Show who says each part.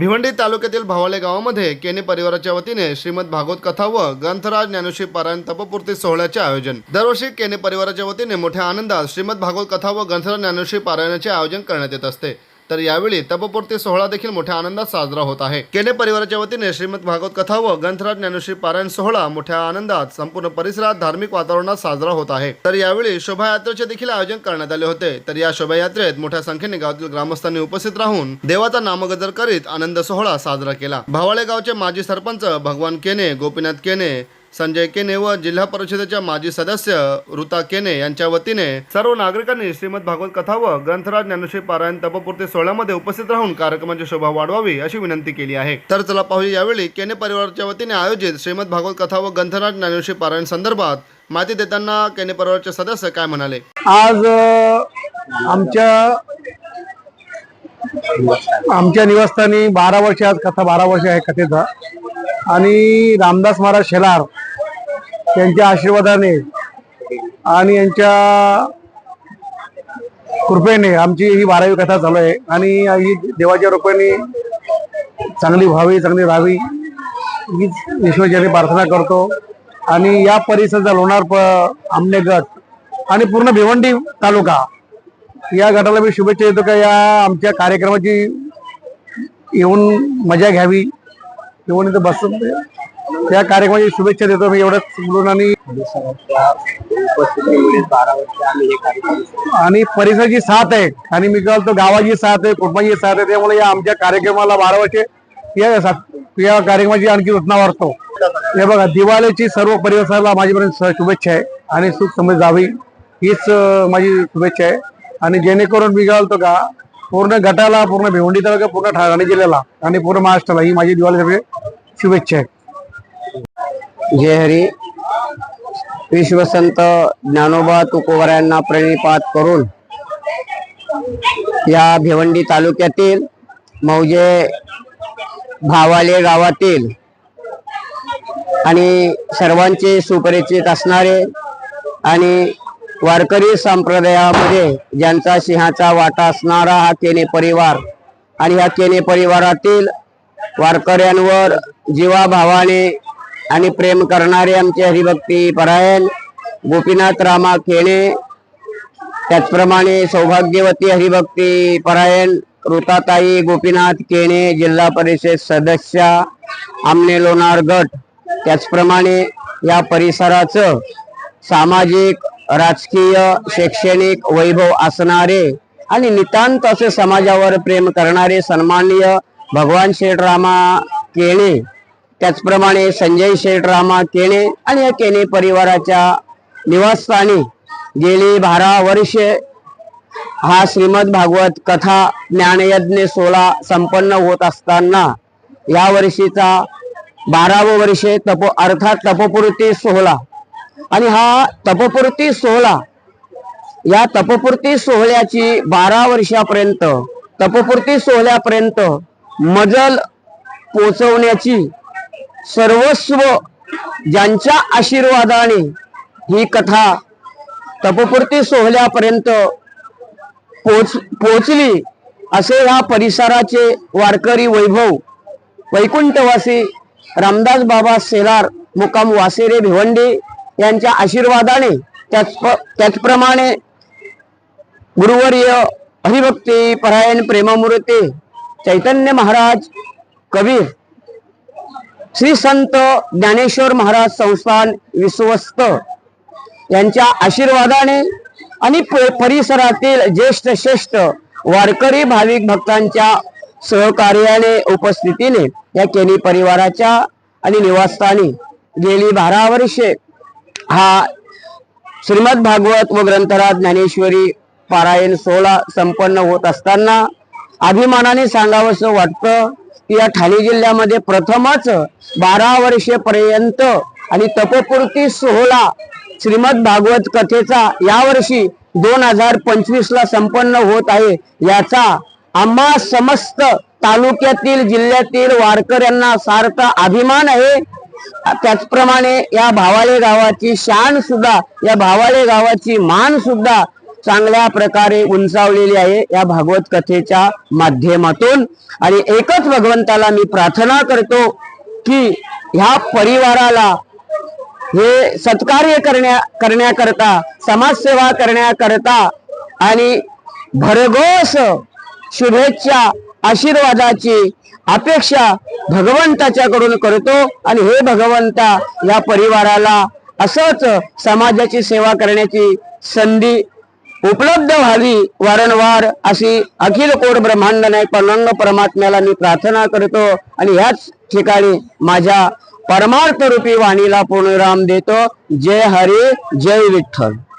Speaker 1: भिवंडी तालुक्यातील भावाले गावामध्ये केने परिवाराच्या वतीने श्रीमद भागवत कथा व ग्रंथराज ज्ञानोशी पारायण तपपूर्ती सोहळ्याचे आयोजन. दरवर्षी केने परिवाराच्या वतीने मोठ्या आनंदात श्रीमद भागवत कथा व ग्रंथराज ज्ञानोशी पारायणाचे आयोजन करण्यात येत असते. तर यावेळी तपपूर्ती सोहळा देखील मोठ्या आनंदात साजरा होत आहे. केने परिवाराच्या वतीने श्रीमद भागवत कथा व ग्रंथराज ज्ञानोशी पारायण सोहळा मोठ्या आनंदात संपूर्ण परिसरात धार्मिक वातावरणात साजरा होत आहे. तर यावेळी शोभायात्रेचे देखील आयोजन करण्यात आले होते. तर या शोभायात्रेत मोठ्या संख्येने गावातील ग्रामस्थांनी उपस्थित राहून देवाचा नामगजर करीत आनंद सोहळा साजरा केला. भावाळे गावचे माजी सरपंच भगवान केने गोपीनाथ केने संजय केने व जिल्हा परिषदेच्या माजी सदस्य ऋता केने यांच्या वतीने सर्व नागरिकांनी श्रीमद भागवत कथा व ग्रंथराज ज्ञानश्री पारायण तपपूर्ती सोहळ्यामध्ये उपस्थित राहून कार्यक्रमाची शोभा वाढवावी अशी विनंती केली आहे. तर चला पाहूया यावेळी केने परिवाराच्या वतीने आयोजित श्रीमद भागवत कथा व ग्रंथराज ज्ञानश्री पारायण संदर्भात माहिती देताना केने परिवाराचे सदस्य काय म्हणाले?
Speaker 2: आज आमच्या आमच्या निवासस्थानी बारा वर्ष आज कथा बारा वर्ष आहे कथेचा. आणि रामदास महाराज शेलार यांच्या आशीर्वादाने आणि यांच्या कृपेने आमची ही बारावी कथा चालू आहे. आणि ही देवाच्या रूपाने चांगली व्हावी चांगली राहावी हीच ईश्वरचरणी प्रार्थना करतो. आणि या परिसराचा लोणार प आमने गट आणि पूर्ण भिवंडी तालुका या गटाला मी शुभेच्छा देतो का या आमच्या कार्यक्रमाची येऊन मजा घ्यावी. येऊन इथं बसून त्या कार्यक्रमाची शुभेच्छा देतो. मी एवढंच बोलून आणि आणि परिसराची साथ आहे आणि मी तो गावाची साथ आहे कुटुंबाची साथ आहे त्यामुळे या आमच्या कार्यक्रमाला बारा वर्षे या या कार्यक्रमाची आणखी रचना वाढतो. हे बघा दिवाळीची सर्व परिसराला माझीपर्यंत शुभेच्छा आहे आणि सुख समज जावी हीच माझी शुभेच्छा आहे. आणि जेणेकरून मी कळतो का पूर्ण गटाला पूर्ण भिवंडी तालुका पूर्ण ठाणे जिल्ह्याला आणि पूर्ण महाराष्ट्राला ही माझी दिवाळी शुभेच्छा आहे
Speaker 3: जय हरी. विश्वसंत ज्ञानोबा तुकोबऱ्यांना प्रणिपात करून या भिवंडी तालुक्यातील मौजे भावाले गावातील आणि सर्वांचे सुपरिचित असणारे आणि वारकरी संप्रदायामध्ये ज्यांचा सिंहाचा वाटा असणारा हा केने परिवार आणि ह्या केने परिवारातील वारकऱ्यांवर जीवाभावाने आणि प्रेम करणारे आमचे हरिभक्ती परायण गोपीनाथ रामा केणे त्याचप्रमाणे सौभाग्यवती हरिभक्ती परायण ऋताताई गोपीनाथ केणे जिल्हा परिषद सदस्य आमने लोणार गट त्याचप्रमाणे या परिसराचं सामाजिक राजकीय शैक्षणिक वैभव असणारे आणि नितांत असे समाजावर प्रेम करणारे सन्माननीय भगवान शेठरामा केणे. त्याचप्रमाणे संजय शेठरामा केणे आणि या केणे परिवाराच्या निवासस्थानी गेली बारा वर्षे हा श्रीमद भागवत कथा ज्ञानयज्ञ सोहळा संपन्न होत असताना या वर्षीचा बारावं वर्षे तप अर्थात तपपूर्ती सोहळा आणि हा तपपूर्ती सोहळा या तपपूर्ती सोहळ्याची बारा वर्षापर्यंत तपपूर्ती सोहळ्यापर्यंत मजल पोचवण्याची सर्वस्व ज्यांच्या आशीर्वादाने ही कथा तपपूर्ती सोहळ्यापर्यंत पोच पोचली असे ह्या परिसराचे वारकरी वैभव वैकुंठवासी रामदास बाबा सेलार मुकाम वासेरे भिवंडी यांच्या आशीर्वादाने त्याच त्याचप्रमाणे गुरुवर्य हरिभक्ती परायण प्रेममूर्ती चैतन्य महाराज कबीर श्री संत ज्ञानेश्वर महाराज संस्थान विश्वस्त यांच्या आशीर्वादाने आणि परिसरातील ज्येष्ठ श्रेष्ठ वारकरी भाविक भक्तांच्या सहकार्याने उपस्थितीने या केनी परिवाराच्या आणि निवासस्थानी गेली बारा वर्षे हा श्रीमद भागवत व ग्रंथराज ज्ञानेश्वरी पारायण सोहळा संपन्न होत असताना अभिमानाने सांगावंसं वाटतं की या ठाणे जिल्ह्यामध्ये प्रथमच बारा वर्षेपर्यंत आणि तपपूर्ती सोहळा श्रीमद भागवत कथेचा यावर्षी दोन हजार पंचवीस ला संपन्न होत आहे. याचा आम्हा समस्त तालुक्यातील जिल्ह्यातील वारकऱ्यांना सार्थ अभिमान आहे. त्याचप्रमाणे या भावाळे गावाची शान सुद्धा या भावाळे गावाची मान सुद्धा चांगल्या प्रकारे उंचावलेली आहे या भागवत कथेच्या माध्यमातून. आणि एकच भगवंताला मी प्रार्थना करतो की ह्या परिवाराला हे सत्कार्य करण्या करण्याकरता समाजसेवा करण्याकरता आणि भरघोस शुभेच्छा आशीर्वादाची अपेक्षा भगवंताच्याकडून करतो आणि हे भगवंता या परिवाराला असंच समाजाची सेवा करण्याची संधी उपलब्ध व्हावी वारंवार अशी अखिल कोर ब्रह्मांड नायक पलंग परमात्म्याला मी प्रार्थना करतो आणि ह्याच ठिकाणी माझ्या परमार्थरूपी वाणीला पूर्णविराम देतो. जय हरी जय विठ्ठल.